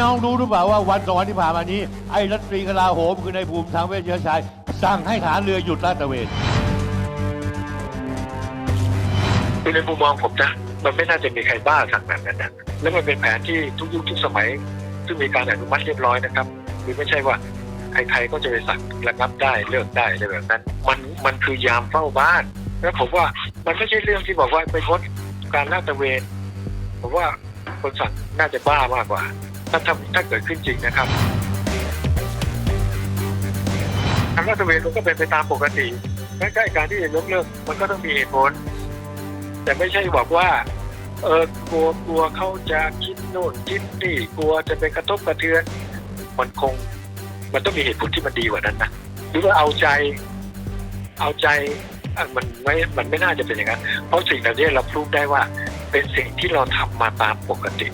น้องรู้หรือเปล่าว่าวันสองวันที่ผ่านมานี้ ไอ้รัฐมนตรีกลาโหมคือในภูมิธรรมเวชยชัยสั่งให้ฐานเรือหยุดลาดตระเวนคือในมุมมองผมนะมันไม่น่าจะมีใครบ้าสั่งแบบนั้นนะแล้วมันเป็นแผนที่ทุกยุคทุกสมัย ซึ่งมีการอนุมัติเรียบร้อยนะครับคือไม่ใช่ว่าใครๆก็จะไปสั่งระงับได้เลิกได้อะไรแบบนั้น มันมันคือยามเฝ้าบ้าน แล้วผมว่ามันไม่ใช่เรื่องที่บอกว่าไปงดการลาดตระเวนผมว่าคนสั่งน่าจะบ้ามากกว่า ถ้าถ้าถ้าเกิดขึ้นจริงนะครับการาดตระเวนมันก็เป็นไปตามปกติใกล้ๆการที่จะยกเลิกมันก็ต้องมีเหตุผล แต่ไม่ใช่บอกว่า เออกลัวกลัวเขาจะคิดโน่นคิดนี่กลัวจะไปกระทบกระเทือนมันคง มันต้องมีเหตุผลที่มันดีกว่านั้นนะหรือว่าเอาใจ เอาใจมันไม่มันไม่น่าจะเป็นอย่างนั้น เพราะสิ่งเหล่านี้เราพูดได้ว่าเป็นสิ่งที่เราทำมาตามปกติ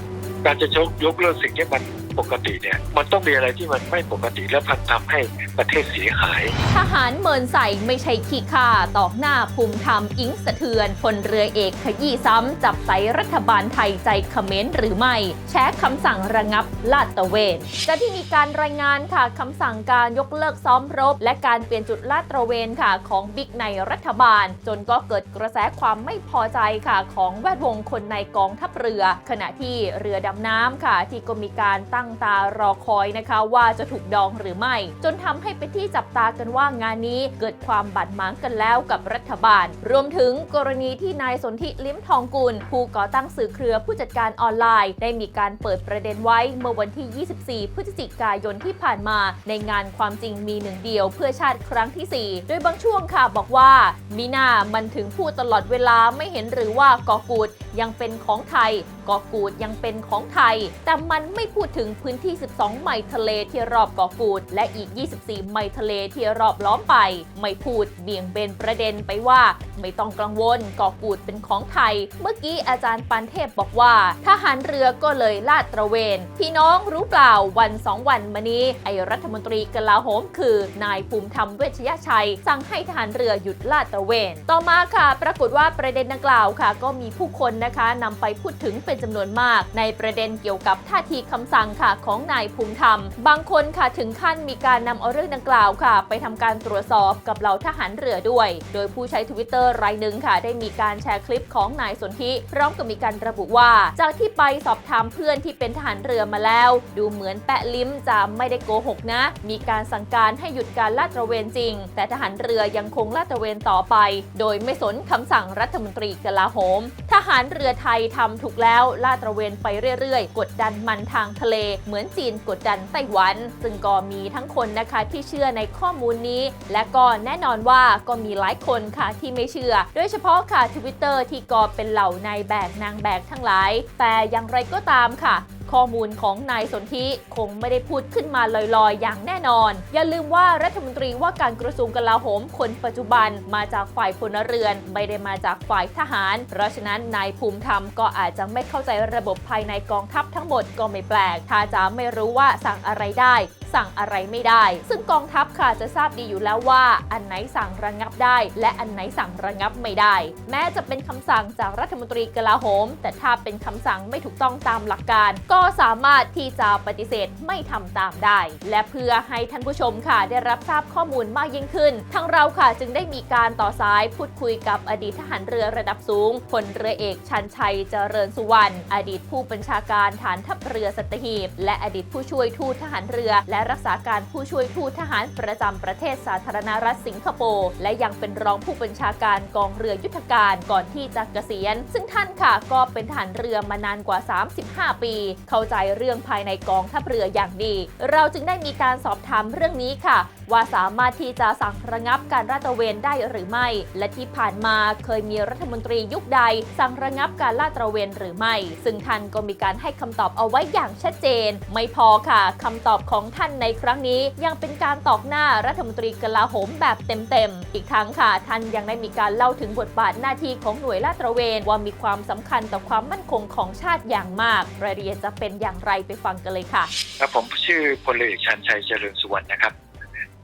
การจะชกยกเลิกสิ่งที่มัน ปกติเนี่ยมันต้องมีอะไรที่มันไม่ปกติและพันทำให้ประเทศเสียหาย ทหารเมินใส่ไม่ใช่ขี้ข่าตอกหน้าภูมิธรรมอิงสะเทือนพลเรือเอกขยี้ซ้ำจับใส่รัฐบาลไทยใจเขม้นต์หรือไม่ แช้คำสั่งระงับลาดตระเวนจากที่มีการรายงานค่ะคำสั่งการยกเลิกซ้อมรบ และการเปลี่ยนจุดลาดตระเวนค่ะของบิ๊กในรัฐบาล จนก็เกิดกระแสความไม่พอใจค่ะของแวดวงคนในกองทัพเรือ ขณะที่เรือดำน้ำค่ะที่ก็มีการตั้งตารอคอยนะคะ ว่าจะถูกดองหรือไม่ จนทำให้เป็นที่จับตากันว่างานนี้เกิดความบาดหมางกันแล้วกับรัฐบาล รวมถึงกรณีที่นายสนธิลิ้มทองกุล ผู้ก่อตั้งสื่อเครือผู้จัดการออนไลน์ ได้มีการเปิดประเด็นไว้เมื่อวันที่ 24 พฤศจิกายนที่ผ่านมา ในงานความจริงมีหนึ่งเดียวเพื่อชาติครั้งที่ 4 โดยบางช่วงค่ะบอกว่ามีหน้ามันถึงพูดตลอดเวลาไม่เห็นหรือว่ากอกูดยังเป็นของไทย เกาะกูดยังเป็นของไทย แต่มันไม่พูดถึงพื้นที่ 12 ไมล์ทะเลที่รอบเกาะกูด และอีก 24 ไมล์ทะเลที่รอบล้อมไป ไม่พูดเบี่ยงเบนประเด็นไปว่า ไม่ต้องกังวลเกาะกูดเป็นของไทย เมื่อกี้อาจารย์ปันเทพบอกว่า ทหารเรือก็เลยลาดตระเวน พี่น้องรู้เปล่าวันสองวันมานี้ ไอรัฐมนตรีกลาโหมคือนายภูมิธรรมเวชยชัย สั่งให้ทหารเรือหยุดลาดตระเวน ต่อมาค่ะ ปรากฏว่าประเด็นดังกล่าวค่ะ ก็มีผู้คนนะคะนำไปพูดถึงเป็นจำนวนมาก ในประเด็นเกี่ยวกับท่าทีคำสั่งค่ะของนายภูมิธรรม บางคนค่ะถึงขั้นมีการนำเอาเรื่องดังกล่าวค่ะ ไปทำการตรวจสอบกับเหล่าทหารเรือด้วย โดยผู้ใช้ทวิตเตอร์รายหนึ่งค่ะ ได้มีการแชร์คลิปของนายสนธิพร้อมกับมีการระบุว่า จากที่ไปสอบถามเพื่อนที่เป็นทหารเรือมาแล้ว ดูเหมือนแปะลิ้มจะไม่ได้โกหกนะ มีการสั่งการให้หยุดการลาดตระเวนจริง แต่ทหารเรือยังคงลาดตระเวนต่อไป โดยไม่สนคำสั่งรัฐมนตรีกลาโหม ทหารเรือไทยทำถูกแล้วลาดตระเวนไปเรื่อยๆ กดดันมันทางทะเล เหมือนจีนกดดันไต้หวัน ซึ่งก็มีทั้งคนนะคะที่เชื่อในข้อมูลนี้ และก็แน่นอนว่าก็มีหลายคนค่ะที่ไม่เชื่อ โดยเฉพาะค่ะทวิตเตอร์ที่กอเป็นเหล่านายแบกนางแบกทั้งหลาย แต่อย่างไรก็ตามค่ะ ข้อมูลของนายสนธิคงไม่ได้พูดขึ้นมาลอยๆ อย่างแน่นอน อย่าลืมว่ารัฐมนตรีว่าการกระทรวงกลาโหมคนปัจจุบันมาจากฝ่ายพลเรือน ไม่ได้มาจากฝ่ายทหาร เพราะฉะนั้นนายภูมิธรรมก็อาจจะไม่เข้าใจระบบภายในกองทัพทั้งหมดก็ไม่แปลก ถ้าจะไม่รู้ว่าสั่งอะไรได้สั่งอะไรไม่ได้ ซึ่งกองทัพค่ะจะทราบดีอยู่แล้วว่า อันไหนสั่งระงับได้ และอันไหนสั่งระงับไม่ได้ แม้จะเป็นคำสั่งจากรัฐมนตรีกลาโหม แต่ถ้าเป็นคำสั่งไม่ถูกต้องตามหลักการ ก็สามารถที่จะปฏิเสธไม่ทำตามได้ และเพื่อให้ท่านผู้ชมค่ะ ได้รับทราบข้อมูลมากยิ่งขึ้น ทางเราค่ะจึงได้มีการต่อสายพูดคุยกับอดีตทหารเรือระดับสูงพลเรือเอกชันชัยเจริญสุวรรณอดีตผู้บัญชาการฐานทัพเรือสัตหีบ และอดีตผู้ช่วยทูตทหารเรือ และรักษาการผู้ช่วยทูตทหารประจำประเทศสาธารณรัฐสิงคโปร์และยังเป็นรองผู้บัญชาการกองเรือยุทธการก่อนที่จะเกษียณ ซึ่งท่านค่ะก็เป็นทหารเรือมานานกว่า 35 ปีเข้าใจเรื่องภายในกองทัพเรืออย่างดี เราจึงได้มีการสอบถามเรื่องนี้ค่ะ ว่าสามารถที่จะสั่งระงับการลาดตระเวนได้หรือไม่ และที่ผ่านมาเคยมีรัฐมนตรียุคใด สั่งระงับการลาดตระเวนหรือไม่ ซึ่งท่านก็มีการให้คำตอบเอาไว้อย่างชัดเจน ไม่พอค่ะคำตอบของท่านในครั้งนี้ ยังเป็นการตอกหน้ารัฐมนตรีกลาโหมแบบเต็มๆอีกทั้งค่ะ ท่านยังได้มีการเล่าถึงบทบาทหน้าที่ของหน่วยลาดตระเวนว่ามีความสำคัญต่อความมั่นคงของชาติอย่างมาก รายละเอียดจะเป็นอย่างไรไปฟังกันเลยค่ะ ครับผมชื่อพลเอกชันชัยเจริญสุวรรณนะครับ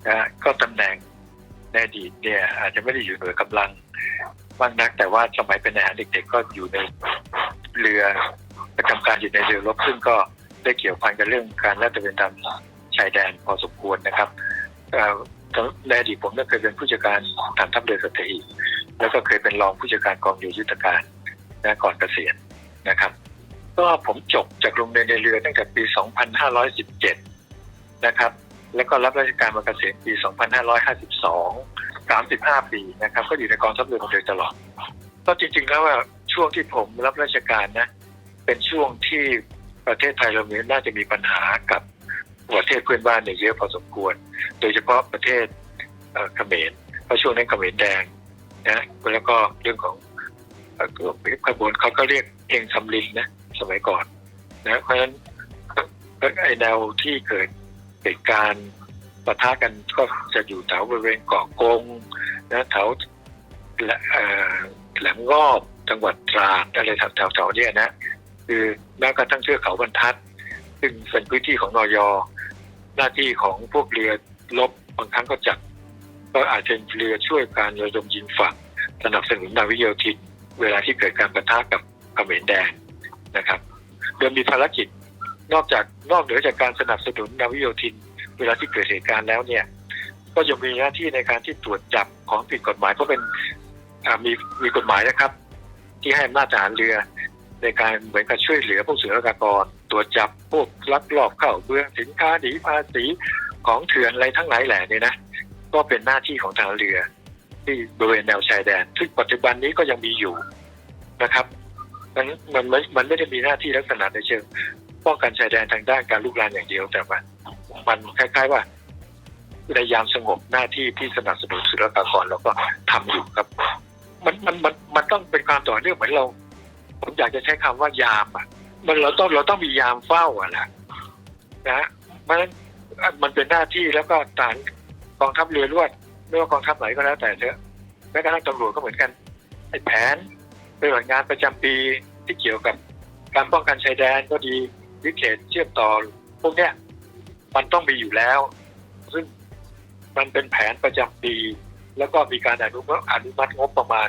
นะก็ตำแหน่งในอดีตเนี่ยอาจจะไม่ได้อยู่หน่วยกำลังมากนัก แต่ว่าสมัยเป็นทหารเด็กๆก็อยู่ในเรือประจำการอยู่ในเรือรบซึ่งก็ได้เกี่ยวพันกับเรื่องการลาดตระเวนตามชายแดนพอสมควรนะครับในอดีตผมก็เคยเป็นผู้จัดการฐานทัพเรือสัตหีบแล้วก็เคยเป็นรองผู้จัดการกองเรือยุทธการนะก่อนเกษียณนะครับ ก็ผมจบจากโรงเรียนในเรือตั้งแต่ปี 2517 นะครับ แล้วก็รับราชการมาเกษียณปี 2552 35 ปีนะครับ ก็อยู่ในกองทัพเรือมาโดยตลอด ก็จริงๆแล้วว่าช่วงที่ผมรับราชการนะ เป็นช่วงที่ประเทศไทยเราเนี่ยน่าจะมีปัญหากับประเทศเพื่อนบ้านเนี่ยเยอะพอสมควร โดยเฉพาะประเทศเขมร เพราะช่วงนั้นเขมรแดงนะ แล้วก็เรื่องของเอ่อขบวนเขาก็เรียกเองสำลินนะ สมัยก่อนนะเพราะฉะนั้นไอแนวที่เกิดเหตุการณ์ปะทะกันก็จะอยู่แถวบริเวณเกาะกงนะแถวแหลมงอบจังหวัดตราดอะไรแถวๆแถวเนี่ยนะ คือแม้กระทั่งเทือกเขาบรรทัด ซึ่งเป็นพื้นที่ของนอยหน้าที่ของพวกเรือลบบางครั้งก็จัดก็อาจจะเป็นเรือช่วยการระดมยิงฝั่งสนับสนุนนาวิโยธิน เวลาที่เกิดการประทะกับเขมรแดง นะครับโดยมีภารกิจนอกจากนอกเหนือจากการสนับสนุนนาวิโยธิน เวลาที่เกิดเหตุการณ์แล้วเนี่ย ก็ยังมีหน้าที่ในการที่ตรวจจับของผิดกฎหมายเพราะเป็นมีมีกฎหมายนะครับ ที่ให้อำนาจทหารเรือในการเหมือนกับช่วยเหลือพวกเสือรากรตรวจจับพวกลักลอบเข้าเมืองสินค้าหนีภาษีของเถื่อนอะไรทั้งหลายแหล่เนี่ยนะก็เป็นหน้าที่ของทหารเรือ ที่บริเวณแนวชายแดนซึ่งปัจจุบันนี้ก็ยังมีอยู่นะครับ มันมันมันมันไม่ได้มีหน้าที่ลักษณะในเชิงป้องกันชายแดนทางด้านการลุกรานอย่างเดียว แต่ว่ามันคล้าย ๆว่าในยามสงบหน้าที่ที่สนับสนุนศุลกากรเราก็ทำอยู่ครับ มันมันมันมันต้องเป็นความต่อเนื่องเหมือนเรา ผมอยากจะใช้คำว่ายามอะ มันเราต้องเราต้องมียามเฝ้าอะนะนะมันมันเป็นหน้าที่แล้วก็ฐานกองทัพเรือรวดไม่ว่ากองทัพไหนก็แล้วแต่เถอะแม้กระทั่งตำรวจก็เหมือนกันไอ้แผน ปฏิบัติงานประจำปีที่เกี่ยวกับการป้องกันชายแดนก็ดีวิเขตเชื่อมต่อ พวกเนี้ยมันต้องมีอยู่แล้ว ซึ่งมันเป็นแผนประจำปี แล้วก็มีการอนุมัติอนุมัติงบประมาณ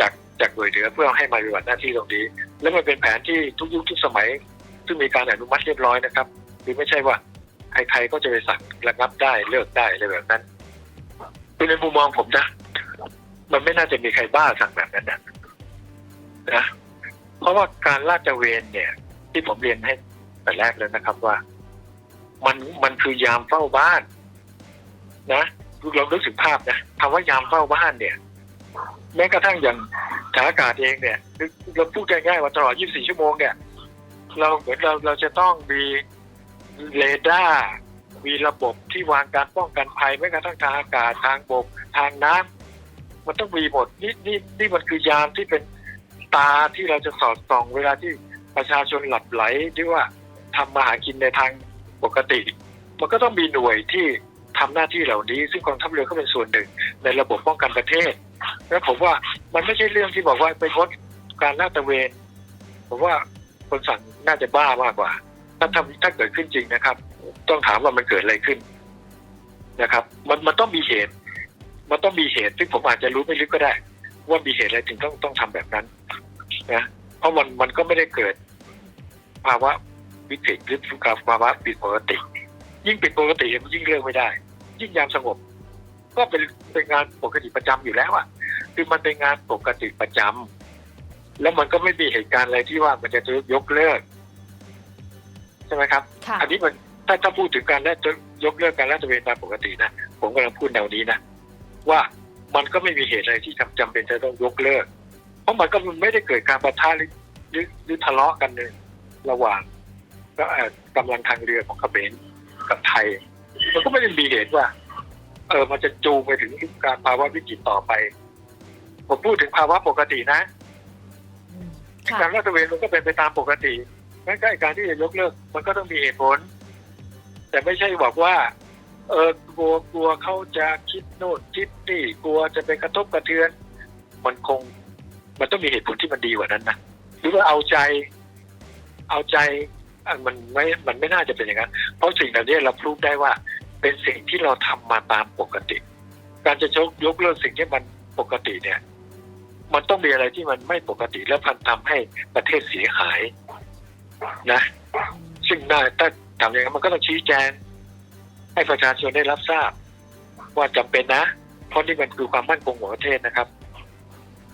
จากจากหน่วยเหนือเพื่อให้มาปฏิบัติหน้าที่ตรงนี้ แล้วมันเป็นแผนที่ทุกยุคทุกสมัย ซึ่งมีการอนุมัติเรียบร้อยนะครับคือไม่ใช่ว่าใครๆก็จะไปสั่งระงับได้เลิกได้อะไรแบบนั้นคือในมุมมองผมนะ มันไม่น่าจะมีใครบ้าสั่งแบบนั้นนะนะเพราะว่าการลาดตระเวนเนี่ย ที่ผมเรียนให้แต่แรกแล้วนะครับว่า มันมันคือยามเฝ้าบ้าน นะเรานึกถึงภาพนะคำว่ายามเฝ้าบ้านเนี่ย แม้กระทั่งอย่างฐานอากาศเองเนี่ยเราพูดง่ายๆว่าตลอด 24 ชั่วโมงเนี่ย เราเหมือนเราเราจะต้องมีเรดาร์มีระบบที่วางการป้องกันภัยแม้กระทั่งทางอากาศทางบกทางน้ำ มันต้องมีหมดนี่นี่นี่มันคือยามที่เป็นตาที่เราจะสอดส่อง เวลาที่ประชาชนหลับไหลหรือว่าทำมาหากินในทางปกติ มันก็ต้องมีหน่วยที่ทำหน้าที่เหล่านี้ ซึ่งกองทัพเรือก็เป็นส่วนหนึ่ง ในระบบป้องกันประเทศ แล้วผมว่ามันไม่ใช่เรื่องที่บอกว่าไปงดการลาดตระเวน ผมว่าคนสั่งน่าจะบ้ามากกว่า ถ้าทำถ้าเกิดขึ้นจริงนะครับ ต้องถามว่ามันเกิดอะไรขึ้นนะครับ มันมันต้องมีเหตุ มันต้องมีเหตุซึ่งผมอาจจะรู้ไม่ลึกก็ได้ ว่ามีเหตุอะไรถึงต้องต้องทำแบบนั้นนะเพราะมันมันก็ไม่ได้เกิดภาวะวิกฤตหรือภาวะผิดปกติ ยิ่งผิดปกติมันยิ่งเลือกไม่ได้ ยิ่งยามสงบ ก็เป็นเป็นงานปกติประจำอยู่แล้วอะคือมันเป็นงานปกติประจำแล้วมันก็ไม่มีเหตุการณ์อะไรที่ว่ามันจะยกเลิกใช่ไหมครับค่ะอันนี้มันถ้าถ้าพูดถึงการและยกเลิกการลาดตระเวนตามปกตินะผมกำลังพูดแนวนี้นะ ว่ามันก็ไม่มีเหตุอะไรที่จำจำเป็นจะต้องยกเลิก เพราะมันก็มันไม่ได้เกิดการประทะหรือหรือหรือทะเลาะกันเลยระหว่างก็เอ่อกำลังทางเรือของเขมรกับไทย มันก็ไม่ได้มีเหตุว่า เออมันจะจูงไปถึงการภาวะวิกฤตต่อไป ผมพูดถึงภาวะปกตินะค่ะการลาดตระเวนมันก็เป็นไปตามปกติงั้นก็ไอ้การที่จะยกเลิก มันก็ต้องมีเหตุผล แต่ไม่ใช่บอกว่า เออกลัวกลัวเขาจะคิดโน่นคิดนี่กลัวจะไปกระทบกระเทือน มันคง มันต้องมีเหตุผลที่มันดีกว่านั้นนะหรือว่าเอาใจ เอาใจมันไม่มันไม่น่าจะเป็นอย่างนั้น เพราะสิ่งเหล่านี้เราพูดได้ว่า เป็นสิ่งที่เราทำมาตามปกติ การจะยกยกเลิกสิ่งที่มันปกติเนี่ย มันต้องมีอะไรที่มันไม่ปกติและพันทำให้ประเทศเสียหายนะ ซึ่งน่าถ้าทำอย่างนั้นมันก็ต้องชี้แจง ให้ประชาชนได้รับทราบ ว่าจำเป็นนะ เพราะนี่มันคือความมั่นคงของประเทศนะครับ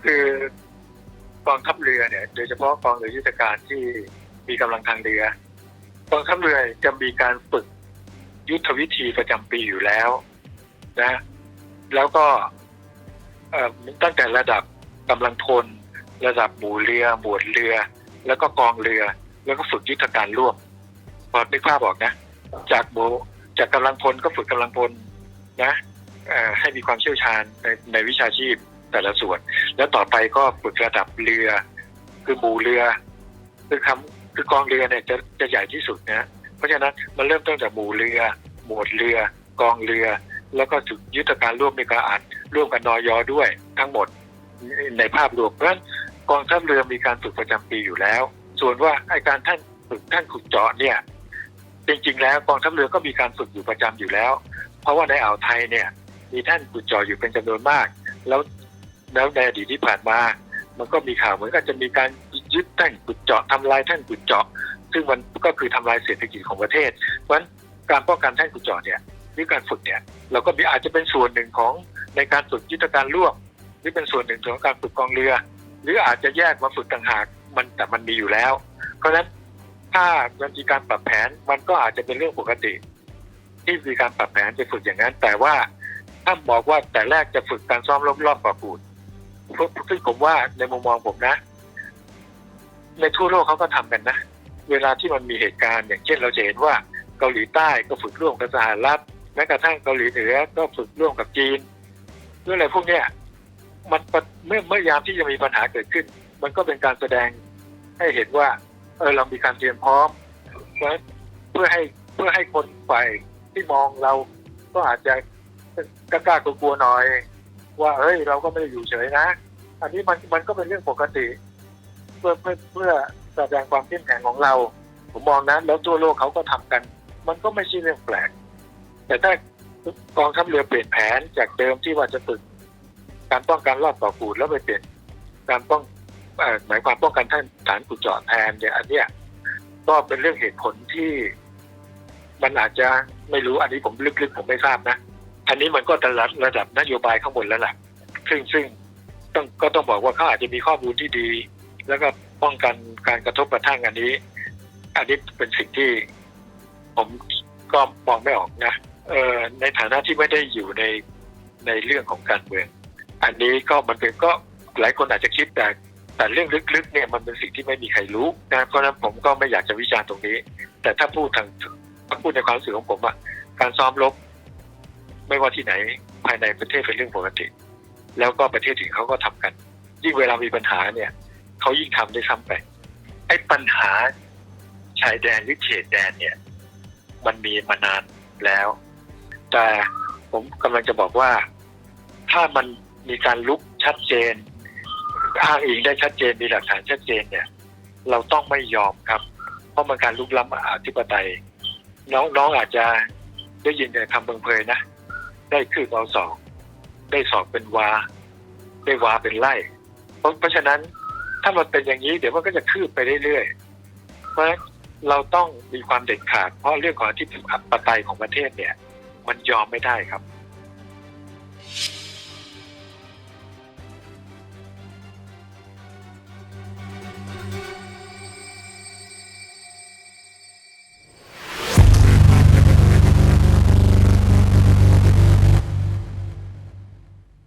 คือกองทัพเรือเนี่ยโดยเฉพาะกองเรือยุทธการที่มีกำลังทางเรือกองทัพเรือจะมีการฝึกยุทธวิธีประจำปีอยู่แล้วนะ แล้วก็ตั้งแต่ระดับกำลังพลระดับหมู่เรือ หมวดเรือ แล้วก็กองเรือ แล้วก็ฝึกยุทธการร่วมพอนึกภาพบอกนะ จากโบ จากกำลังพลก็ฝึกกำลังพลนะให้มีความเชี่ยวชาญในในวิชาชีพแต่ละส่วน แล้วต่อไปก็ฝึกระดับเรือ คือหมู่เรือ คือคำคือกองเรือเนี่ยจะจะใหญ่ที่สุดนะเพราะฉะนั้นมันเริ่มต้นจากหมู่เรือ หมวดเรือ กองเรือ แล้วก็ฝึกยุทธการร่วมในการอ่านร่วมกันนอยอด้วยทั้งหมดในภาพรวมเพราะฉะนั้นกองทัพเรือมีการฝึกประจำปีอยู่แล้ว ส่วนว่าไอการท่านฝึกท่านขุดเจาะเนี่ย จริงๆ แล้วกองทัพเรือก็มีการฝึกอยู่ประจำอยู่แล้ว เพราะว่าในอ่าวไทยเนี่ย มีท่านขุดเจาะอยู่เป็นจำนวนมาก แล้วแล้วในอดีตที่ผ่านมา มันก็มีข่าวเหมือนกันจะมีการยึดแท่นขุดเจาะทำลายแท่นขุดเจาะ ซึ่งมันก็คือทำลายเศรษฐกิจของประเทศ เพราะฉะนั้นการป้องกันแท่นขุดเจาะเนี่ยหรือการฝึกเนี่ยเราก็มีอาจจะเป็นส่วนหนึ่งของในการฝึกยุทธการร่วมหรือเป็นส่วนหนึ่งของการฝึกกองเรือ หรืออาจจะแยกมาฝึกต่างหากมันแต่มันมีอยู่แล้ว เพราะฉะนั้น ถ้ามันมีการปรับแผนมันก็อาจจะเป็นเรื่องปกติ ที่มีการปรับแผนจะฝึกอย่างนั้น แต่ว่าถ้าบอกว่าแต่แรกจะฝึกการซ้อมรอบรอบปะปูดซึ่งผมว่าในมุมมองผมนะ ในทั่วโลกเขาก็ทำกันนะ เวลาที่มันมีเหตุการณ์อย่างเช่นเราจะเห็นว่าเกาหลีใต้ก็ฝึกร่วมกับสหรัฐแม้กระทั่งเกาหลีเหนือก็ฝึกร่วมกับจีนเรื่องอะไรพวกเนี้ยมันเมื่อเมื่อยามที่จะมีปัญหาเกิดขึ้น มันก็เป็นการแสดงให้เห็นว่า เออเรามีการเตรียมพร้อมเพื่อให้เพื่อให้คนฝ่ายที่มองเราก็อาจจะกล้ากลัวๆหน่อย ว่าเฮ้ยเราก็ไม่ได้อยู่เฉยนะ อันนี้มันมันก็เป็นเรื่องปกติ เพื่อเพื่อเพื่อแสดงความเข้มแข็งของเรา ผมมองนะแล้วทั่วโลกเขาก็ทำกัน มันก็ไม่ใช่เรื่องแปลก แต่ถ้ากองทัพเรือเปลี่ยนแผนจากเดิมที่ว่าจะฝึก การป้องกันรอบต่อปูดแล้วไปเปลี่ยนการป้อง หมายความป้องกันท่านฐานขุดเจาะแทนเนี่ยอันเนี้ยก็เป็นเรื่องเหตุผลที่ มันอาจจะไม่รู้อันนี้ผมลึกๆผมไม่ทราบนะ อันนี้มันก็ระดับระดับนโยบายข้างบนแล้วล่ะ ซึ่งซึ่งต้องก็ต้องบอกว่าเขาอาจจะมีข้อมูลที่ดี แล้วก็ป้องกันการกระทบกระทั่งอันนี้ อันนี้เป็นสิ่งที่ ผมก็มองไม่ออกนะเออในฐานะที่ไม่ได้อยู่ในในเรื่องของการเมือง อันนี้ก็มันเป็นก็หลายคนอาจจะคิดแต่ แต่เรื่องลึกๆเนี่ยมันเป็นสิ่งที่ไม่มีใครรู้นะเพราะนั้นผมก็ไม่อยากจะวิจารณ์ตรงนี้ แต่ถ้าพูดทางถ้าพูดในความรู้สึกของผมอะการซ้อมรบ ไม่ว่าที่ไหนภายในประเทศเป็นเรื่องปกติ แล้วก็ประเทศอื่นเขาก็ทำกัน ยิ่งเวลามีปัญหาเนี่ยเขายิ่งทำได้ซ้ำไปไอ้ปัญหาชายแดนหรือเขตแดนเนี่ย มันมีมานานแล้ว แต่ผมกำลังจะบอกว่า ถ้ามันมีการลุกชัดเจน อ้างอิงได้ชัดเจนมีหลักฐานชัดเจนเนี่ย เราต้องไม่ยอมครับ เพราะมันการลุกล้ำอธิปไตย น้องน้องอาจจะได้ยินแต่คำเบิงเพยนะ ได้คืบเอาสองได้สองเป็นวา ได้วาเป็นไล่เพราะเพราะฉะนั้นถ้ามันเป็นอย่างนี้เดี๋ยวมันก็จะคืบไปเรื่อยๆเพราะเราต้องมีความเด็ดขาด เพราะเรื่องของอธิปไตยของประเทศเนี่ย มันยอมไม่ได้ครับ